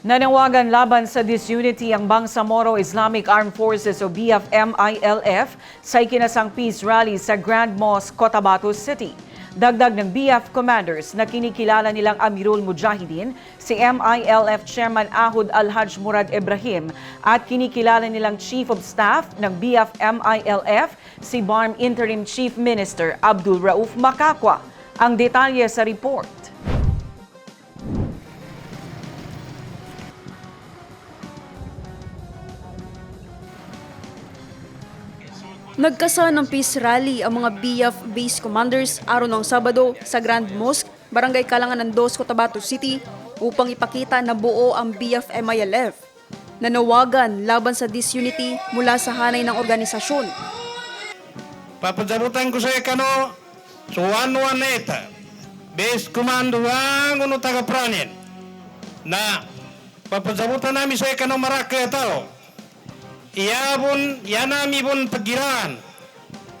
Nanawagan laban sa disunity ang Bangsamoro Islamic Armed Forces o BFMILF sa ikinasang peace rally sa Grand Mosque, Cotabato City. Dagdag ng BF commanders na kinikilala nilang Amirul Mujahideen, si MILF Chairman Ahud Al-Haj Murad Ibrahim at kinikilala nilang Chief of Staff ng BFMILF, si BARM Interim Chief Minister Abdul Rauf Makakwa. Ang detalye sa report. Nagkasa ng peace rally ang mga BF base commanders araw ng Sabado sa Grand Mosque, Barangay Kalangan ng Dos, Cotabato City upang ipakita na buo ang BF MILF. Nanawagan laban sa disunity mula sa hanay ng organisasyon. Papajabutan ko sa ikano, suwan-wan na ita, base commando ang uno taga pranin, na papajabutan namin sa ikano maraka tao, iyabon, yanami bon pagiraan,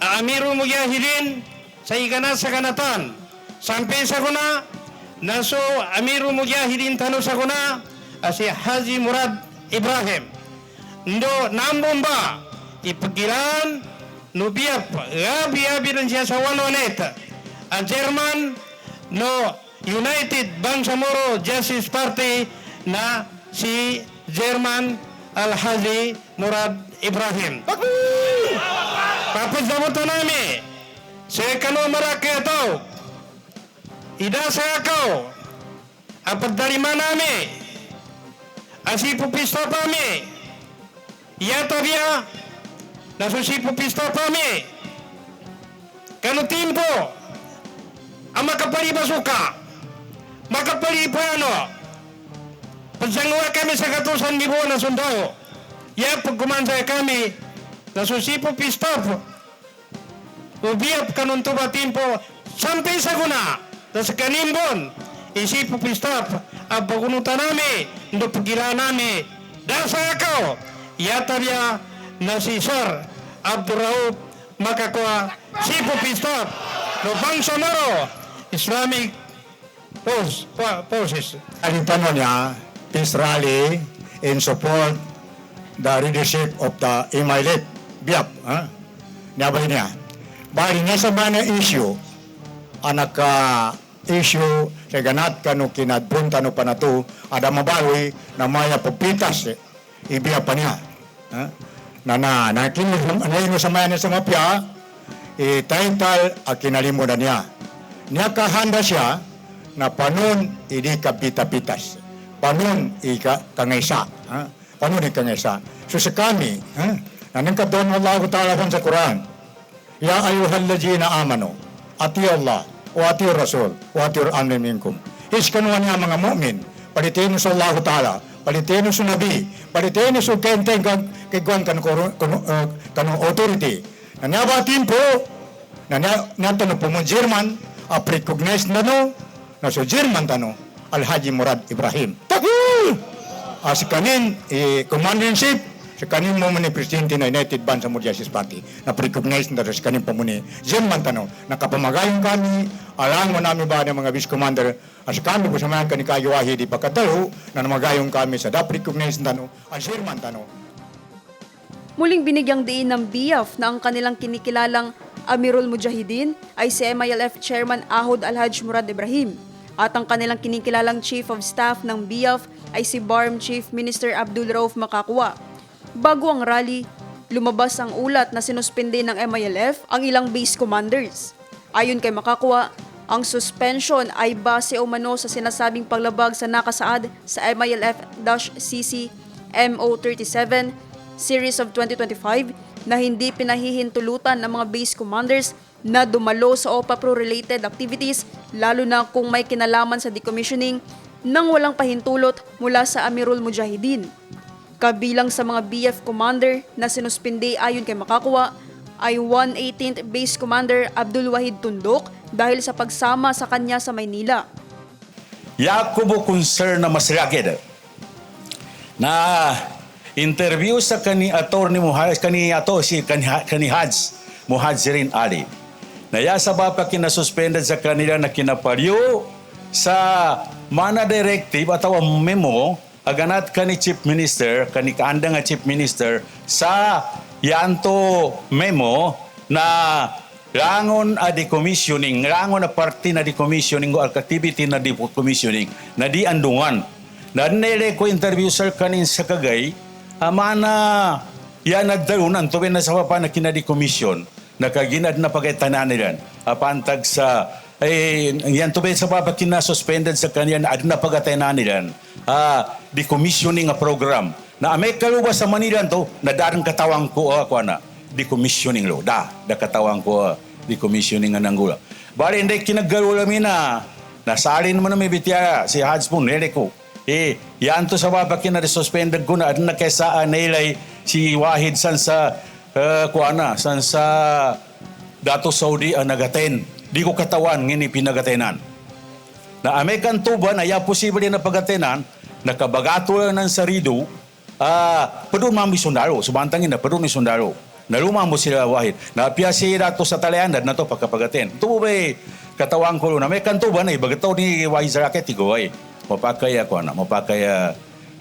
aamiru mujahidin sa igana sa kanatan, sampai sa kuna, naso amiru mujahidin tano sa kuna, asi Haji Murad Ibrahim. Ndo nambong ba, ipagilan, no biap, gabi-gabi rin siya sa Wanwaneta. Ang chairman no United Bangsamoro Justice Party na si German Al-Haji Murad Ibrahim. Papasabutan namin, sa kano maraki ito, idasa ako, ang pagdalima namin, ang sipo pista kami, Yata biya, nasusipo pista kami. Kano timpo, ang makapali basuka, makapali pa pagsangwa kami sa katusan ni na sundao, ya pag kumansay kami, nasusipo pista po, ubiyap kanun tuba timpo, sampai sa guna, sa kanimbon, isipo pista, ang pagunutan namin, ndo pagila namin, dasa ako, yata biya na si Sir Abdurraub Makakwa, Sipo Pistop, no Bangsamoro, Islamic Force, Fo- Forces. Ang tanong niya, peace rally in support the leadership of the Imailit Biap. Ha? Nabay niya. Bali nga sa mga issue, anak ka issue sa ganat ka no kinadpunta no pa na to, ada mabawi na maya pagpitas eh, ibiya pa niya. Ha? Na na, na kinilum, ano sa maya sa mapya, eh, title a kinalimo na niya. Niya kahanda siya na panon hindi ka pita-pitas. Panon ika kangaysa. Ha? Panon ika kangaysa. So sa kami, ha? Nanang kadon Allah Ta'ala sa Quran, Ya ayuhal ladzina amanu, ati Allah, o ati Rasul, o ati amri minkum. Is kanuan niya mga mu'min, palitin sa Allah Ta'ala, palitin sa Nabi, palitin sa kenteng kag kagwan kan kanu uh, authority. Na ba timpo, na nato na po mo German, a recognize na no, na so German tano, Alhaji Murad Ibrahim. Takul! As kanin, eh, commander-in-chief, sa kanin mo ni Presidente na United Bangsamoro Justice Party. Na recognize na sa kanin pa mo ni German tano, nakapamagayon kami, alam mo namin ba ng mga vice commander, as kami po sa mga kanikayawahi di pagkatalo, na namagayon kami sa dap recognize tano, ang German tano, Muling binigyang diin ng BF na ang kanilang kinikilalang Amirul Mujahideen ay si MILF Chairman Ahud Al-Haj Murad Ibrahim at ang kanilang kinikilalang Chief of Staff ng BF ay si BARM Chief Minister Abdul Rauf Makakwa. Bago ang rally, lumabas ang ulat na sinuspinde ng MILF ang ilang base commanders. Ayon kay Makakwa, ang suspension ay base umano sa sinasabing paglabag sa nakasaad sa MILF-CC MO37 Series of 2025 na hindi pinahihintulutan ng mga base commanders na dumalo sa OPA Pro-related activities lalo na kung may kinalaman sa decommissioning nang walang pahintulot mula sa Amirul Mujahideen. Kabilang sa mga BF commander na sinuspinde ayon kay Makakuwa ay 118th Base Commander Abdul Wahid Tundok dahil sa pagsama sa kanya sa Maynila. Yakubo concern na masragid na interview sa kani attorney mo kani ato si kani, kani Haj Muhajirin Ali na ya sa bapa kinasuspended sa kanila na kinapalyo sa mana directive atau memo aganat ka ni Chief Minister, kani kaanda nga Chief Minister, sa yanto memo na rangon a decommissioning, rangon na party na decommissioning o activity na decommissioning na di andungan. Na nere ko interview sir kanin sa kagay, ama na yan nagdarunan tuwin na sa papa na kinadecommission na kaginad na pagkitanan nila. Apantag sa eh, yan tuwin sa papa kinasuspended sa kanyan? Ad na nila. Ah, decommissioning a program. Na may kaluba sa Manila to na darang katawang ko ako na. Decommissioning lo. Da da katawang ko ah, decommissioning ang nanggula. Bari hindi kinaggalula mina nasalin naman na may bitya si Hads po nere ko. Eh yan to sa baba kinasuspended ko na? Ad na kaysa uh, nailay si Wahid san sa uh, kuana san sa dato Saudi ang nagaten. Di ko katawan ngini pinagatenan. Na American tuban ay posible na pagatenan nakabagato ng sarido ah padun mami sundalo. Subantangin na ni sundalo. Naluma mo sila wahid. Na apya si dato sa talayanad na to pagkapagaten. Tubo ba katawang ko na may kantuban ay bagataw ni wahid sa raket tigaway mapakaya ko na. Mapakaya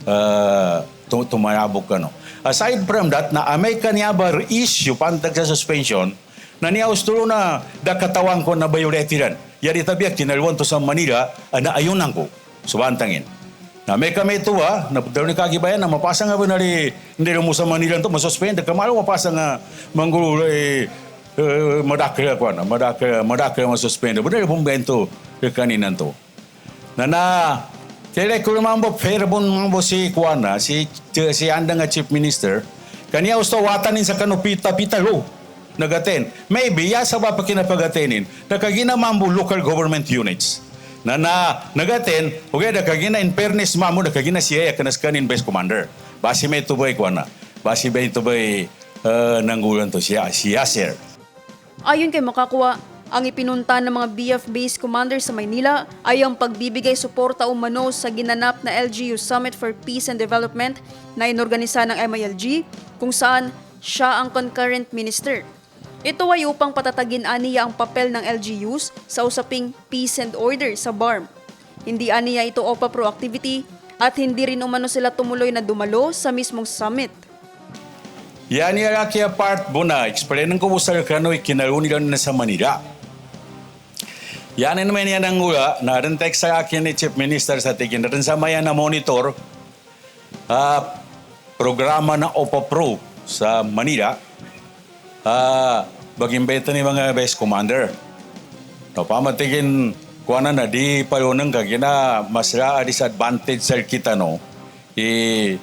uh, tumayabog ka no? Aside from that na American yabar issue pantag sa suspension na niya ustulo na dakatawang ko na violatiran yari tabiak tinalwan to sa Manila ah, na ayunan ko. Subantangin na may kami ito ha, na daw ni kagibayan na mapasa nga ba na rin, hindi mo sa Manila ito, masuspend, kamalo mapasa nga manggulo eh, uh, madakil ako na, madakil, madakil masuspend. But rin bumbento, kaninan to. Na na, kaya ko naman po, fair bon mo si Kuana, si, si anda nga Chief Minister, kaniya gusto watanin sa kanupita pitalo nagaten. Maybe, ya sa ba pa kinapagatenin, nakaginamambo local government units. Na na nagaten okay da kagina in fairness mamo da kagina siya kanas kanin base commander. Basi may tubay ko na basi may tubay uh, nanggulan to siya siya sir Ayon kay Makakuha, ang ipinunta ng mga BF base commander sa Maynila ay ang pagbibigay suporta umano sa ginanap na LGU Summit for Peace and Development na inorganisa ng MILG kung saan siya ang concurrent minister. Ito ay upang patatagin aniya ang papel ng LGUs sa usaping peace and order sa BARM. Hindi aniya ito OPA Pro activity at hindi rin umano sila tumuloy na dumalo sa mismong summit. yan yung laki part buna explain ko sa kano kinaruni lang na sa Manila yan naman yan ang ula na rin text sa akin ni Chief Minister sa tigin rin sa maya na monitor ah, programa ng OPA Pro sa Manila ah bagimbeta ni mga base commander. No, pamatigin kuana na di palunang kagina masra disadvantage sa kita no i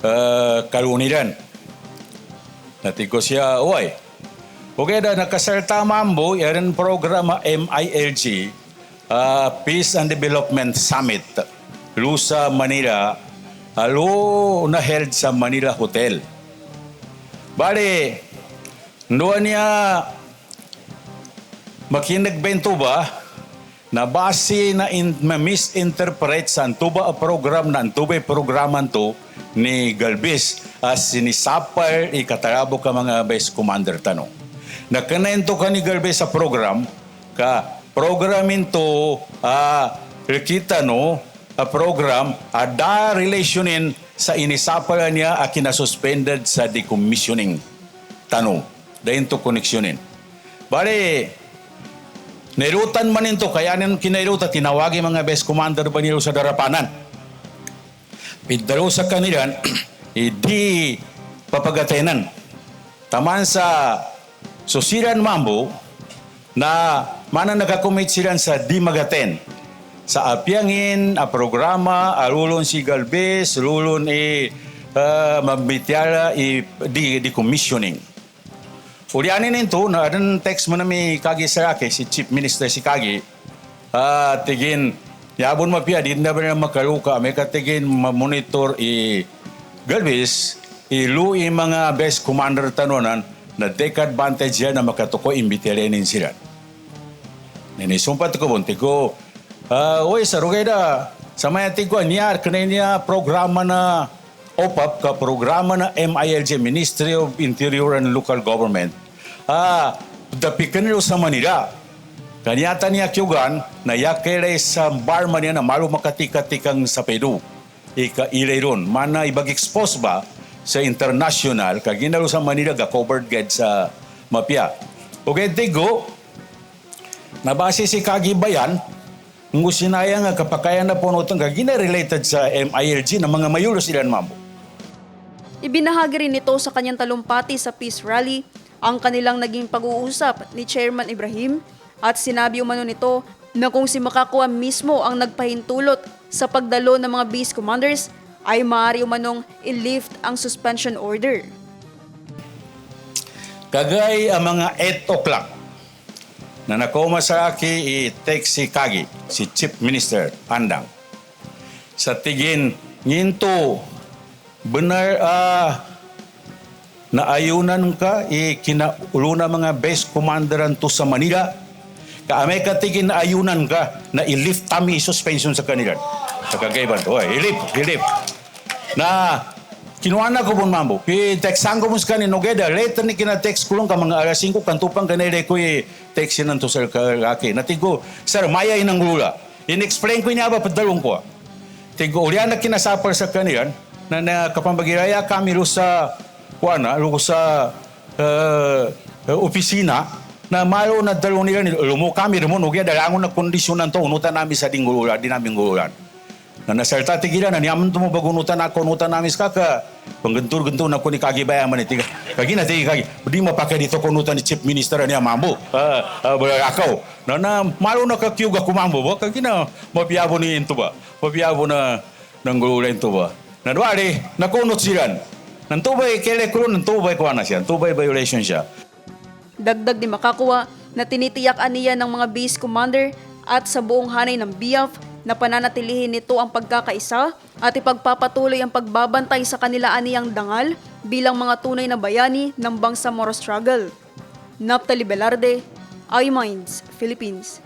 uh, kaluniran. Natiko siya, uy, Okay da nakasalta mambo yaran programa MILG ah, Peace and Development Summit Lusa Manila alo na held sa Manila Hotel. Bale, Noon niya makinagbento ba na base na in, misinterpret sa tuba a program na tuba programan to ni Galvez as sinisapar ikatarabo ka mga base commander tanong. Nakanento ka ni Galvez sa program ka programin to ah kita no a program ada relationin sa inisapal niya a kinasuspended sa decommissioning tanong dahin to koneksyonin. Bale, Nerutan man ito, kaya nin kinairuta, tinawagi mga best commander ba nilo sa darapanan. Pidalo sa kanilan, hindi papagatenan. Taman sa susiran mambo, na mana nakakomit sila sa di magaten. Sa apyangin, a programa, alulon si Galvez, lulon i uh, mabityala i di, di commissioning. Urianin nito na adan text mo na may kagi sa ake, si Chief Minister si kagi. Ah, tigin, yabon mapia, di na ba na makaluka, may katigin ma-monitor i Galvez, ilu i mga best commander tanunan na take advantage yan na makatuko imbitirenin sila. Ninisumpat ko bunti ko, ah, oy, sarugay da, sa maya tigwa niya, kanay niya programa na OPAP ka programa na MILG, Ministry of Interior and Local Government, ah, dapikan nilo sa Manila. Kanyata niya kyugan na yakere sa barman niya na malo makatikatikang sa Peru. ika ilay ron. Mana ibag-expose ba sa international kag ginalo sa Manila ga covered ged sa mapya. Kaya tigo, nabase si Kagibayan, nung sinaya nga kapakayan na po notong kag related sa MILG na mga mayulos ilan mambo. Ibinahagi rin nito sa kanyang talumpati sa Peace Rally ang kanilang naging pag-uusap ni Chairman Ibrahim at sinabi umano nito na kung si Makakuha mismo ang nagpahintulot sa pagdalo ng mga base commanders ay maaari umanong i-lift ang suspension order. Kagay ang mga 8 o'clock na nakoma sa aki i-text si Kagi, si Chief Minister Andang. Sa tigin, nginto, benar ah, na ayunan ka, ikinauluna mga base commanderan to sa Manila, kaamay ka tigin na ayunan ka na i-lift kami suspension sa kanila. Sa kagayban Oy, i-lift, i-lift. Na Kinuana ko pun mambo. Pi textan ko mus kanin nogeda. Later ni kina text ko lang ka mga alas 5 kantupang kanere ko i text nan to sa kaki. Natigo, sir, maya inang lula. In-explain ko niya ba padalong ko. Tigo, ulian na kinasapar sa kanilan na, na kapambagiraya kami ro sa kuana, ro sa uh, opisina na malo na dalong nila ni lumo kami rin mo nugya dalangon na kondisyonan to unutan namin sa dingguluran di namin guluran na nasalta tigilan. Na niyaman to mo bagunutan ako unutan namin sa kaka. Panggentur-gentur na ko ni kagibaya man itiga kagi na tigi kagi. Di mapake dito kunutan ni chief minister niya mambo ah uh, akaw. Na na malo na kakyuga ko mambo ba kagi na mapiyabo ni into ba? Mapiyabo na nang guluran to ba? Na duari nakunot silan nang tubay kele kulo nang tubay ko na siya tubay violation siya? Dagdag ni Makakuha na tinitiyak aniya ng mga base commander at sa buong hanay ng BIAF na pananatilihin nito ang pagkakaisa at ipagpapatuloy ang pagbabantay sa kanila aniyang dangal bilang mga tunay na bayani ng Bangsamoro struggle. Naptali Velarde, iMinds, Philippines.